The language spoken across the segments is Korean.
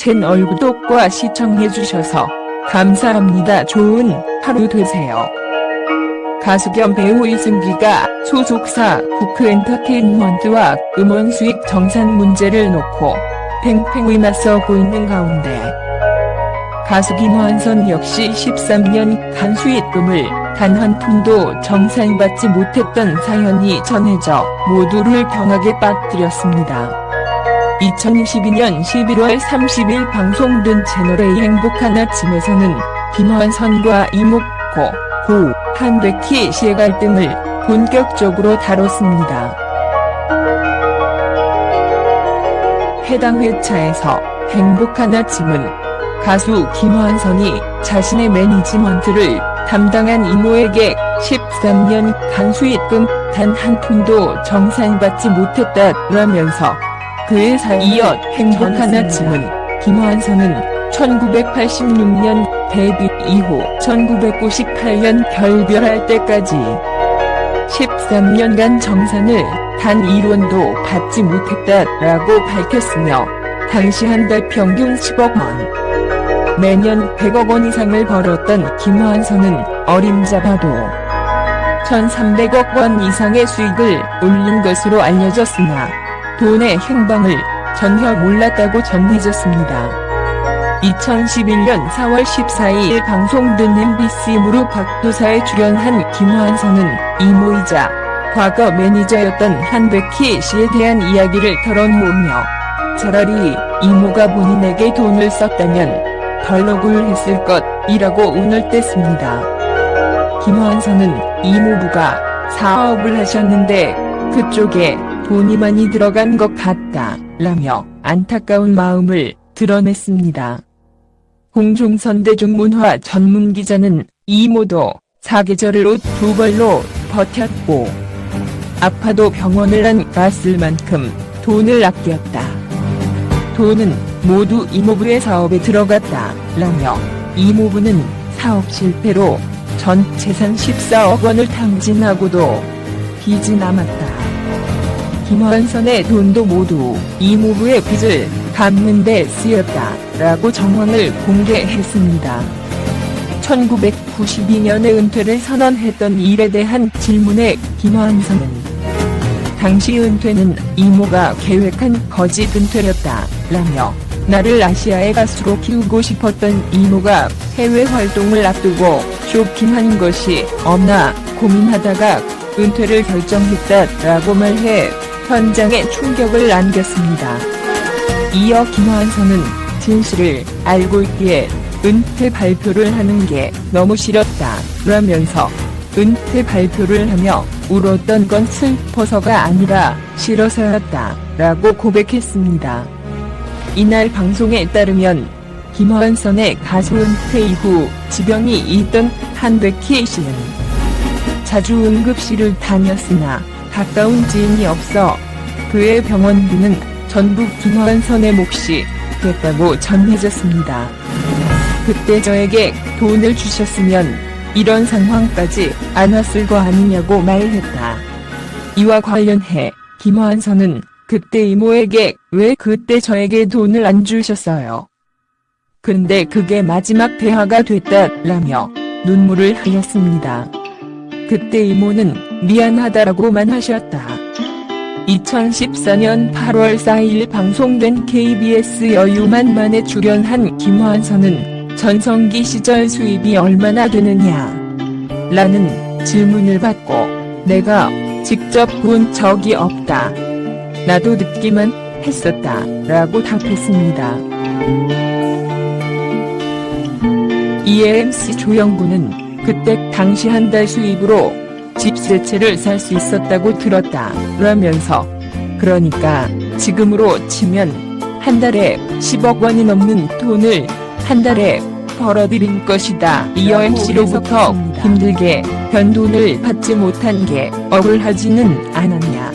채널 구독과 시청해주셔서 감사합니다. 좋은 하루 되세요. 가수 겸 배우 이승기가 소속사 부크엔터테인먼트와 음원 수익 정산 문제를 놓고 팽팽히 맞서고 있는 가운데 가수 김완선 역시 13년 간 수익금을 단 한 푼도 정산받지 못했던 사연이 전해져 모두를 경악에 빠뜨렸습니다. 2022년 11월 30일 방송된 채널의 행복한 아침에서는 김완선과 이목고, 고, 한백희 씨의 갈등을 본격적으로 다뤘습니다. 해당 회차에서 행복한 아침은 가수 김완선이 자신의 매니지먼트를 담당한 이모에게 13년 간수입금 단 한 푼도 정산받지 못했다라면서 그에 이어 행복한 아침은 김완선은 1986년 데뷔 이후 1998년 결별할 때까지 13년간 정산을 단 1원도 받지 못했다라고 밝혔으며 당시 한 달 평균 10억 원, 매년 100억 원 이상을 벌었던 김완선은 어림잡아도 1,300억 원 이상의 수익을 올린 것으로 알려졌으나 돈의 행방을 전혀 몰랐다고 전해졌습니다. 2011년 4월 14일 방송된 MBC 무릎 박도사에 출연한 김완선은 이모이자 과거 매니저였던 한백희 씨에 대한 이야기를 털어놓으며 차라리 이모가 본인에게 돈을 썼다면 덜 억울했을 것이라고 운을 뗐습니다. 김완선은 이모부가 사업을 하셨는데 그쪽에 돈이 많이 들어간 것 같다 라며 안타까운 마음을 드러냈습니다. 공중선 대중문화 전문 기자는 이모도 사계절을 옷 두 벌로 버텼고 아파도 병원을 안 갔을 만큼 돈을 아꼈다. 돈은 모두 이모부의 사업에 들어갔다 라며 이모부는 사업 실패로 전 재산 14억 원을 탕진하고도 빚이 남았다. 김완선의 돈도 모두 이모부의 빚을 갚는 데 쓰였다 라고 정황을 공개했습니다. 1992년에 은퇴를 선언했던 일에 대한 질문에 김완선은 당시 은퇴는 이모가 계획한 거짓 은퇴였다 라며 나를 아시아의 가수로 키우고 싶었던 이모가 해외 활동을 앞두고 쇼킹한 것이 없나 고민하다가 은퇴를 결정했다 라고 말해 현장에 충격을 안겼습니다. 이어 김완선은 진실을 알고 있기에 은퇴 발표를 하는 게 너무 싫었다 라면서 은퇴 발표를 하며 울었던 건 슬퍼서가 아니라 싫어서였다 라고 고백했습니다. 이날 방송에 따르면 김완선의 가수 은퇴 이후 지병이 있던 한백희 씨는 자주 응급실을 다녔으나 가까운 지인이 없어 그의 병원비는 전부 김완선의 몫이 됐다고 전해졌습니다. 그때 저에게 돈을 주셨으면 이런 상황까지 안 왔을 거 아니냐고 말했다. 이와 관련해 김완선은 그때 이모에게 왜 그때 저에게 돈을 안 주셨어요? 근데 그게 마지막 대화가 됐다라며 눈물을 흘렸습니다. 그때 이모는 미안하다라고만 하셨다. 2014년 8월 4일 방송된 KBS 여유만만에 출연한 김완선은 전성기 시절 수입이 얼마나 되느냐 라는 질문을 받고 내가 직접 본 적이 없다. 나도 듣기만 했었다 라고 답했습니다. 이에 MC 조영구는 그때 당시 한 달 수입으로 집 세 채를 살 수 있었다고 들었다. 라면서. 그러니까 지금으로 치면 한 달에 10억 원이 넘는 돈을 한 달에 벌어들인 것이다. 이어 MC로부터 힘들게 변돈을 받지 못한 게 억울하지는 않았냐.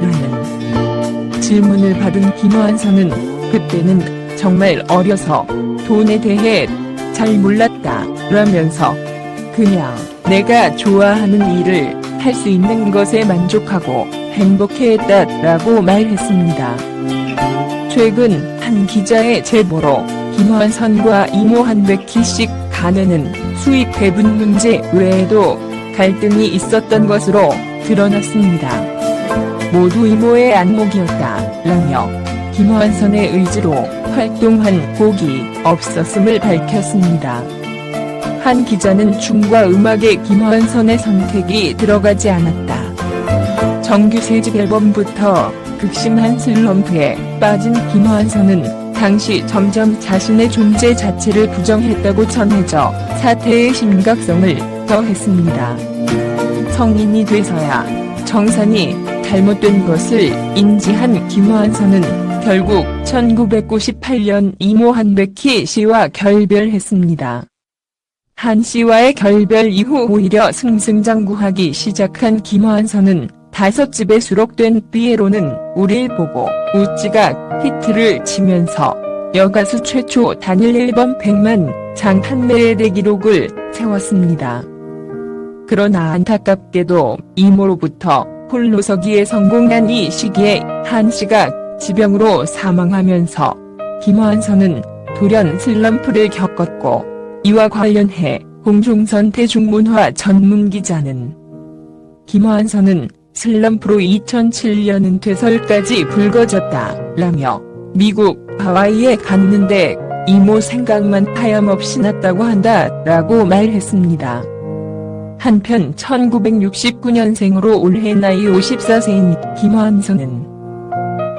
라는 질문을 받은 김완선은 그때는 정말 어려서 돈에 대해 잘 몰랐다. 라면서 그냥 내가 좋아하는 일을 할 수 있는 것에 만족하고 행복해했다라고 말했습니다. 최근 한 기자의 제보로 김완선과 이모 한백희 씨 간에는 수익 배분 문제 외에도 갈등이 있었던 것으로 드러났습니다. 모두 이모의 안목이었다 라며 김완선의 의지로 활동한 곡이 없었음을 밝혔습니다. 한 기자는 춤과 음악에 김완선의 선택이 들어가지 않았다. 정규 세집 앨범부터 극심한 슬럼프에 빠진 김완선은 당시 점점 자신의 존재 자체를 부정했다고 전해져 사태의 심각성을 더했습니다. 성인이 돼서야 정산이 잘못된 것을 인지한 김완선은 결국 1998년 이모 한백희 씨와 결별했습니다. 한 씨와의 결별 이후 오히려 승승장구하기 시작한 김완선은 다섯 집에 수록된 삐에로는 우릴 보고 웃지가 히트를 치면서 여가수 최초 단일 앨범 100만 장 판매의 대기록을 세웠습니다. 그러나 안타깝게도 이모로부터 홀로서기에 성공한 이 시기에 한 씨가 지병으로 사망하면서 김완선은 돌연 슬럼프를 겪었고 이와 관련해 공중선 대중문화 전문 기자는 김완선은 슬럼프로 2007년 은퇴설까지 불거졌다 라며 미국 하와이에 갔는데 이모 생각만 하염없이 났다고 한다 라고 말했습니다. 한편 1969년생으로 올해 나이 54세인 김완선은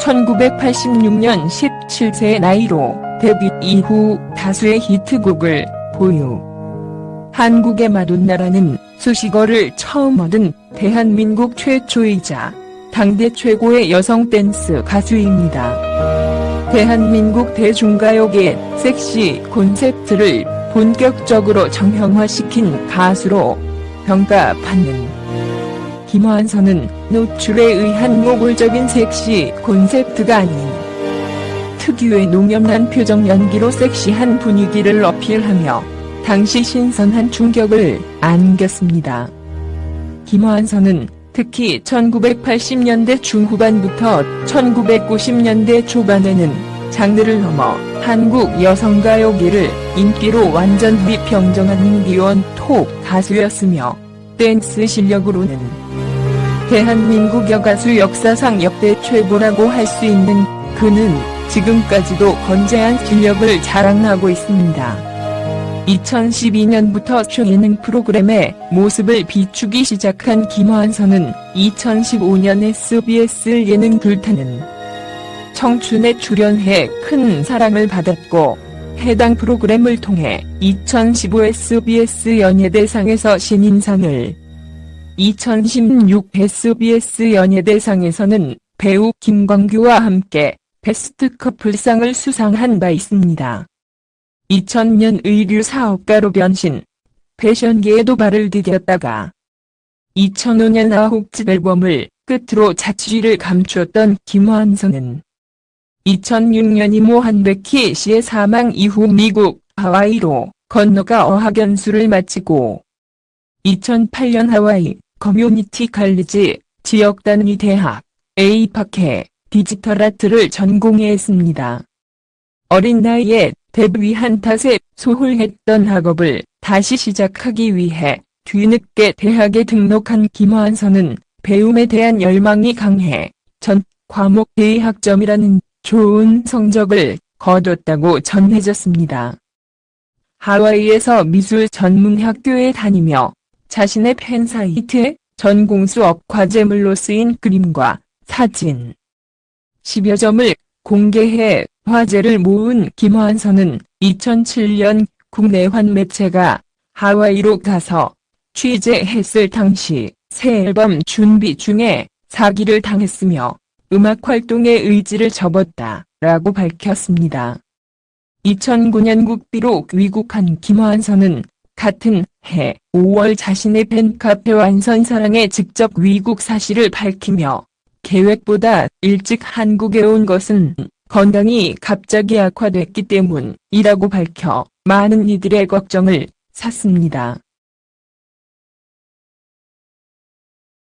1986년 17세 나이로 데뷔 이후 다수의 히트곡을 보유. 한국의 마돈나라는 수식어를 처음 얻은 대한민국 최초이자 당대 최고의 여성 댄스 가수입니다. 대한민국 대중가요계 섹시 콘셉트를 본격적으로 정형화시킨 가수로 평가받는 김완선은 노출에 의한 노골적인 섹시 콘셉트가 아닌 특유의 농염난 표정 연기로 섹시한 분위기를 어필하며 당시 신선한 충격을 안겼습니다. 김완선은 특히 1980년대 중후반부터 1990년대 초반에는 장르를 넘어 한국 여성가요계를 인기로 완전 비평정한 인기원 톱 가수였으며 댄스 실력으로는 대한민국 여가수 역사상 역대 최고라고 할 수 있는 그는 지금까지도 건재한 실력을 자랑하고 있습니다. 2012년부터 쇼예능 프로그램에 모습을 비추기 시작한 김완선은 2015년 SBS 예능 불타는 청춘에 출연해 큰 사랑을 받았고 해당 프로그램을 통해 2015 SBS 연예대상에서 신인상을 2016 SBS 연예대상에서는 배우 김광규와 함께 베스트 커플상을 수상한 바 있습니다. 2000년 의류 사업가로 변신, 패션계에도 발을 디뎠다가 2005년 아홉집 앨범을 끝으로 자취를 감추었던 김완선은 2006년 이모 한백희 씨의 사망 이후 미국 하와이로 건너가 어학연수를 마치고 2008년 하와이 커뮤니티 칼리지 지역 단위 대학 에이파케 디지털 아트를 전공했습니다. 어린 나이에 데뷔한 탓에 소홀했던 학업을 다시 시작하기 위해 뒤늦게 대학에 등록한 김완선은 배움에 대한 열망이 강해 전 과목 대학점이라는 좋은 성적을 거뒀다고 전해졌습니다. 하와이에서 미술 전문 학교에 다니며 자신의 팬 사이트에 전공 수업 과제물로 쓰인 그림과 사진 10여 점을 공개해 화제를 모은 김완선은 2007년 국내 환 매체가 하와이로 가서 취재했을 당시 새 앨범 준비 중에 사기를 당했으며 음악 활동에 의지를 접었다 라고 밝혔습니다. 2009년 국비로 귀국한 김완선은 같은 해 5월 자신의 팬카페 완선사랑에 직접 위국 사실을 밝히며 계획보다 일찍 한국에 온 것은 건강이 갑자기 악화됐기 때문이라고 밝혀 많은 이들의 걱정을 샀습니다.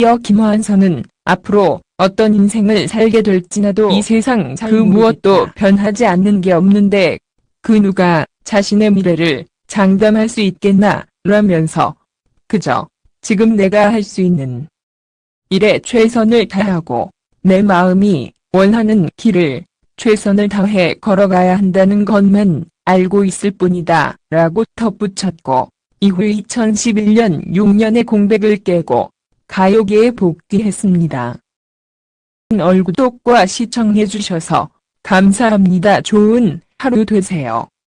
이어 김완선은 앞으로 어떤 인생을 살게 될지 나도 이 세상 그. 무엇도 변하지 않는 게 없는데 그 누가 자신의 미래를 장담할 수 있겠나 라면서 그저 지금 내가 할 수 있는 일에 최선을 다하고 내 마음이 원하는 길을 최선을 다해 걸어가야 한다는 것만 알고 있을 뿐이다 라고 덧붙였고 이후 2011년 6년의 공백을 깨고 가요계에 복귀했습니다. 얼굴독과 시청해주셔서 감사합니다. 좋은 하루 되세요.